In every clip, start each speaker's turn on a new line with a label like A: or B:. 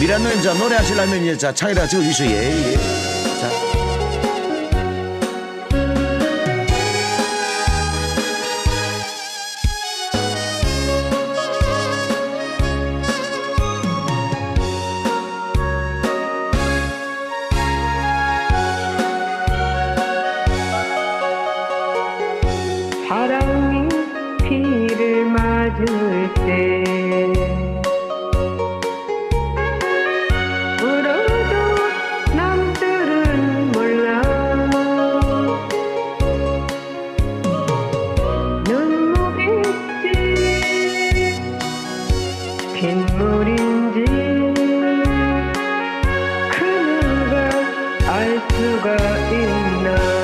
A: 미란 노인자 노래하실라면 이제 자 창이라 찍어주시오 예, 예, 자.
B: 사랑이 피를 맞을 때 알 수가 있나?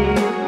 B: you.